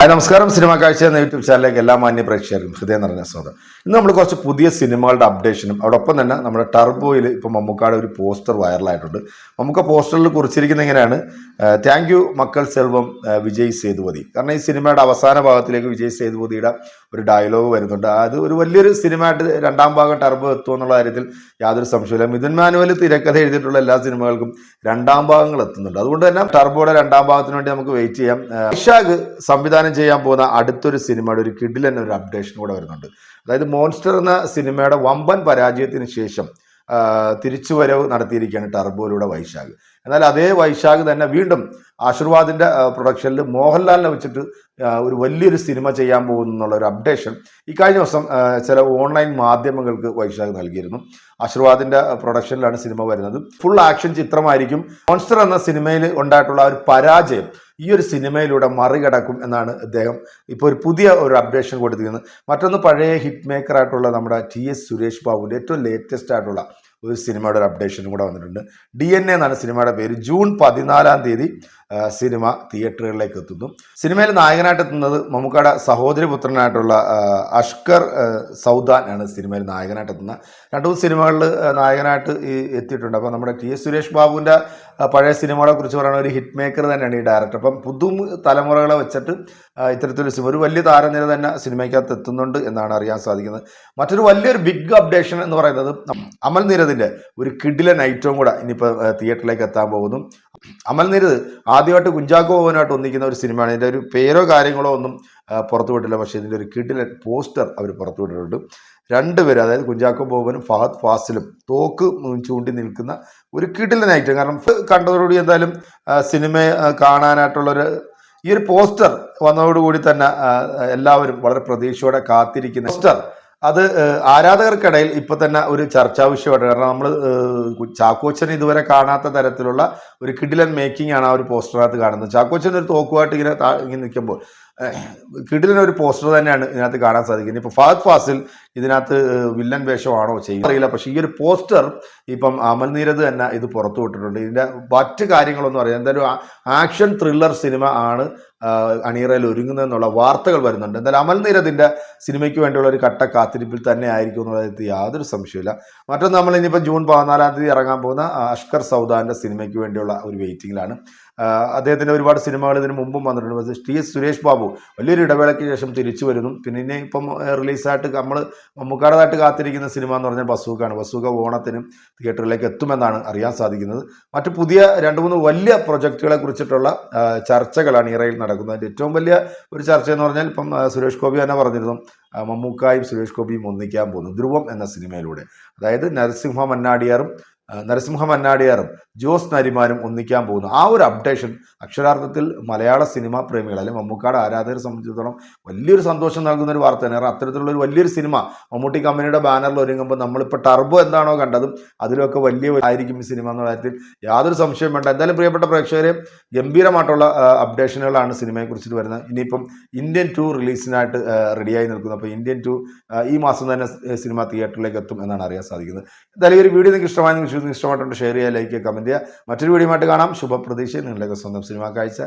Hi നമസ്കാരം cinema കാഴ്ച എന്ന യൂട്യൂബ് ചാനലിലേക്ക് എല്ലാ മാന്യ പ്രേക്ഷകർക്കും ഹൃദയം നിറഞ്ഞ സ്വാഗതം. ഇന്ന് നമ്മൾ കുറച്ച് പുതിയ സിനിമകളുടെ അപ്ഡേഷനും അതോടൊപ്പം തന്നെ നമ്മുടെ ടർബോയിൽ ഇപ്പോൾ മമ്മൂക്കാട് ഒരു പോസ്റ്റർ വൈറലായിട്ടുണ്ട് മമ്മൂക്ക പോസ്റ്ററിൽ കുറിച്ചിരിക്കുന്ന ഇങ്ങനെയാണ് താങ്ക് യു മക്കൾ സെൽവം വിജയ് സേതുപതി. കാരണം ഈ സിനിമയുടെ അവസാന ഭാഗത്തിലേക്ക് വിജയ് സേതുപതിയുടെ ഒരു ഡയലോഗ് വരുന്നുണ്ട്. അത് ഒരു വലിയൊരു സിനിമയായിട്ട് രണ്ടാം ഭാഗം ടർബോ എത്തും എന്നുള്ള കാര്യത്തിൽ യാതൊരു സംശയമില്ല മിഥുൻ മാനുവൽ തിരക്കഥ എഴുതിയിട്ടുള്ള എല്ലാ സിനിമകൾക്കും രണ്ടാം ഭാഗങ്ങൾ എത്തുന്നുണ്ട്. അതുകൊണ്ട് തന്നെ ടർബോയുടെ രണ്ടാം ഭാഗത്തിന് വേണ്ടി നമുക്ക് വെയിറ്റ് ചെയ്യാം. ഇഷാഖ് വൈശാഖ് സംവിധാനം ചെയ്യാൻ പോകുന്ന അടുത്തൊരു സിനിമയുടെ ഒരു കിഡിൽ ഒരു അപ്ഡേഷൻ കൂടെ വരുന്നുണ്ട്. അതായത് മോൺസ്റ്റർ എന്ന സിനിമയുടെ വമ്പൻ പരാജയത്തിന് ശേഷം തിരിച്ചുവരവ് നടത്തിയിരിക്കുകയാണ് ടർബോയിലൂടെ വൈശാഖ്. എന്നാൽ അതേ വൈശാഖ് തന്നെ വീണ്ടും ആശീർവാദിന്റെ പ്രൊഡക്ഷനിൽ മോഹൻലാലിനെ വെച്ചിട്ട് ഒരു വലിയൊരു സിനിമ ചെയ്യാൻ പോകുന്നു എന്നുള്ള ഒരു അപ്ഡേഷൻ ഈ കഴിഞ്ഞ ദിവസം ചില ഓൺലൈൻ മാധ്യമങ്ങൾക്ക് വൈശാഖ് നൽകിയിരുന്നു. ആശീർവാദിന്റെ പ്രൊഡക്ഷനിലാണ് സിനിമ വരുന്നത്. ഫുൾ ആക്ഷൻ ചിത്രമായിരിക്കും. മോൺസ്റ്റർ എന്ന സിനിമയിൽ ഉണ്ടായിട്ടുള്ള ഒരു പരാജയം ഈ ഒരു സിനിമയിലൂടെ മറികടക്കും എന്നാണ് അദ്ദേഹം ഇപ്പോൾ ഒരു പുതിയ ഒരു അപ്ഡേഷൻ കൊടുത്തിരിക്കുന്നത്. മറ്റൊന്ന് പഴയ ഹിറ്റ് മേക്കർ ആയിട്ടുള്ള നമ്മുടെ ടി എസ് സുരേഷ് ബാബുവിന്റെ ഏറ്റവും ലേറ്റസ്റ്റ് ആയിട്ടുള്ള ഒരു സിനിമയുടെ ഒരു അപ്ഡേഷനും കൂടെ വന്നിട്ടുണ്ട്. ഡി എൻ എ എന്നാണ് സിനിമയുടെ പേര്. ജൂൺ പതിനാലാം തീയതി സിനിമ തിയേറ്ററുകളിലേക്ക് എത്തുന്നു. സിനിമയിൽ നായകനായിട്ട് എത്തുന്നത് മമ്മൂക്കയുടെ സഹോദരി പുത്രനായിട്ടുള്ള അഷ്കർ സൗദാൻ ആണ് സിനിമയിൽ നായകനായിട്ട് എത്തുന്നത്. രണ്ടു മൂന്ന് സിനിമകളിൽ നായകനായിട്ട് ഈ എത്തിയിട്ടുണ്ട്. അപ്പോൾ നമ്മുടെ ടി എസ് സുരേഷ് ബാബുവിന്റെ പഴയ സിനിമകളെ കുറിച്ച് പറയുന്ന ഒരു ഹിറ്റ് മേക്കർ തന്നെയാണ് ഈ ഡയറക്ടർ അപ്പം പുതു തലമുറകളെ വെച്ചിട്ട് ഇത്തരത്തിലൊരു സിനിമ ഒരു വലിയ താരനിര തന്നെ സിനിമയ്ക്കകത്ത് എത്തുന്നുണ്ട് എന്നാണ് അറിയാൻ സാധിക്കുന്നത്. മറ്റൊരു വലിയൊരു ബിഗ് അപ്ഡേഷൻ എന്ന് പറയുന്നത് അമൽ നീരദിന്റെ ഒരു കിഡിലൻ ഐറ്റവും കൂടെ ഇനിയിപ്പോൾ തിയേറ്ററിലേക്ക് എത്താൻ പോകുന്നു. അമൽ നീരദ് ആദ്യമായിട്ട് കുഞ്ചാക്കോ ഭവനായിട്ട് ഒന്നിക്കുന്ന ഒരു സിനിമയാണ്. ഇതിന്റെ ഒരു പേരോ കാര്യങ്ങളോ ഒന്നും പുറത്തുവിട്ടില്ല പുറത്തു വിട്ടില്ല. പക്ഷേ ഇതിന്റെ ഒരു കിഡിലൻ പോസ്റ്റർ അവർ പുറത്തു വിട്ടിട്ടുണ്ട്. രണ്ടുപേരും അതായത് കുഞ്ചാക്കോ ബോബനും ഫഹദ് ഫാസിലും തോക്ക് ചൂണ്ടി നിൽക്കുന്ന ഒരു കിടിലൻ ഐറ്റം. കാരണം കണ്ടതോടുകൂടി എന്തായാലും സിനിമ കാണാനായിട്ടുള്ളൊരു ഈ ഒരു പോസ്റ്റർ വന്നതോടുകൂടി തന്നെ എല്ലാവരും വളരെ പ്രതീക്ഷയോടെ കാത്തിരിക്കുന്ന പോസ്റ്റർ അത് ആരാധകർക്കിടയിൽ ഇപ്പൊ തന്നെ ഒരു ചർച്ചാ വിഷയമായിട്ട് കാരണം നമ്മൾ ചാക്കോച്ചൻ ഇതുവരെ കാണാത്ത തരത്തിലുള്ള ഒരു കിഡിലൻ മേക്കിംഗ് ആണ് ആ ഒരു പോസ്റ്ററിനകത്ത് കാണുന്നത്. ചാക്കോച്ചൻ ഒരു തോക്കുമായിട്ട് ഇങ്ങനെ ഇങ്ങനെ നിൽക്കുമ്പോൾ കിഡിലൻ ഒരു പോസ്റ്റർ തന്നെയാണ് ഇതിനകത്ത് കാണാൻ സാധിക്കുന്നത്. ഇപ്പൊ ഫഹദ് ഫാസിൽ ഇതിനകത്ത് വില്ലൻ വേഷമാണോ ചെയ്യുന്നത് അറിയില്ല. പക്ഷേ ഈ ഒരു പോസ്റ്റർ ഇപ്പം അമൽ നീരത് തന്നെ ഇത് പുറത്തു വിട്ടിട്ടുണ്ട് ഇതിന്റെ മറ്റ് കാര്യങ്ങളൊന്നും അറിയാം എന്തായാലും ആക്ഷൻ ത്രില്ലർ സിനിമ ആണ് അണിയറയിൽ ഒരുങ്ങുന്നതെന്നുള്ള വാർത്തകൾ വരുന്നുണ്ട്. എന്തായാലും അമൽ നീരദിന്റെ സിനിമയ്ക്ക് വേണ്ടിയുള്ള ഒരു കട്ട കാത്തിരിപ്പിൽ തന്നെ ആയിരിക്കും എന്നുള്ളത് യാതൊരു സംശയമില്ല മറ്റൊന്ന് നമ്മൾ ഇനിയിപ്പോൾ ജൂൺ പതിനാലാം തീയതി ഇറങ്ങാൻ പോകുന്ന അഷ്കർ സൗദാന്റെ സിനിമയ്ക്ക് വേണ്ടിയുള്ള ഒരു വെയിറ്റിംഗിലാണ്. അദ്ദേഹത്തിന്റെ ഒരുപാട് സിനിമകൾ ഇതിന് മുമ്പും വന്നിട്ടുണ്ട്. പക്ഷേ ടി എസ് സുരേഷ് ബാബു വലിയൊരു ഇടവേളയ്ക്ക് ശേഷം തിരിച്ചു വരുന്നു. പിന്നെ ഇനി ഇപ്പം റിലീസായിട്ട് നമ്മൾ മമ്മൂക്കാടതായിട്ട് കാത്തിരിക്കുന്ന സിനിമ എന്ന് പറഞ്ഞാൽ ബസൂക്കാണ് ബസൂക്ക ഓണത്തിനും തിയേറ്ററിലേക്ക് എത്തുമെന്നാണ് അറിയാൻ സാധിക്കുന്നത്. മറ്റു പുതിയ രണ്ട് മൂന്ന് വലിയ പ്രൊജക്റ്റുകളെ കുറിച്ചിട്ടുള്ള ചർച്ചകളാണ് ഇറയിൽ നടക്കുന്നത് അതിന്റെ ഏറ്റവും വലിയ ഒരു ചർച്ച എന്ന് പറഞ്ഞാൽ ഇപ്പം സുരേഷ് ഗോപി തന്നെ പറഞ്ഞിരുന്നു. മമ്മൂക്കായും സുരേഷ് ഗോപിയും ഒന്നിക്കാൻ പോകുന്നു. ധ്രുവം എന്ന സിനിമയിലൂടെ. അതായത് നരസിംഹ മന്നാടിയാറും നരസിംഹ മന്നാടിയാറും ജോസ് നരിമാരും ഒന്നിക്കാൻ പോകുന്നു. ആ ഒരു അപ്ഡേഷൻ അക്ഷരാർത്ഥത്തിൽ മലയാള സിനിമാ പ്രേമികൾ അല്ലെങ്കിൽ മമ്മൂക്കാട് ആരാധകരെ സംബന്ധിച്ചിടത്തോളം വലിയൊരു സന്തോഷം നൽകുന്ന ഒരു വാർത്തയാണ് കാരണം അത്തരത്തിലുള്ള ഒരു വലിയൊരു സിനിമ മമ്മൂട്ടി കമ്പനിയുടെ ബാനറിൽ ഒരുങ്ങുമ്പോൾ നമ്മളിപ്പോൾ ടർബോ എന്താണോ കണ്ടതും അതിലൊക്കെ വലിയ ആയിരിക്കും ഈ സിനിമ എന്നുള്ള കാര്യത്തിൽ യാതൊരു സംശയം വേണ്ട. എന്തായാലും പ്രിയപ്പെട്ട പ്രേക്ഷകരെ ഗംഭീരമായിട്ടുള്ള അപ്ഡേഷനുകളാണ് സിനിമയെ കുറിച്ചിട്ട് വരുന്നത്. ഇനിയിപ്പം ഇന്ത്യൻ ടു റിലീസിനായിട്ട് റെഡിയായി നിൽക്കുന്നു. അപ്പോൾ ഇന്ത്യൻ ടു ഈ മാസം തന്നെ സിനിമ തിയേറ്ററിലേക്ക് എത്തും എന്നാണ് അറിയാൻ സാധിക്കുന്നത്. എന്തായാലും ഈ ഒരു വീഡിയോ നിങ്ങൾക്ക് ഇഷ്ടമായി നിങ്ങൾക്ക് ഇഷ്ടമായിട്ടുണ്ട് ഷെയർ ചെയ്യുക ലൈക്ക് ചെയ്യുക കമന്റ് ചെയ്യുക. മറ്റൊരു വീഡിയോ ആയിട്ട് കാണാം. ശുഭപ്രതീക്ഷ നിങ്ങളുടെയൊക്കെ സ്വന്തം സിനിമ കാഴ്ച.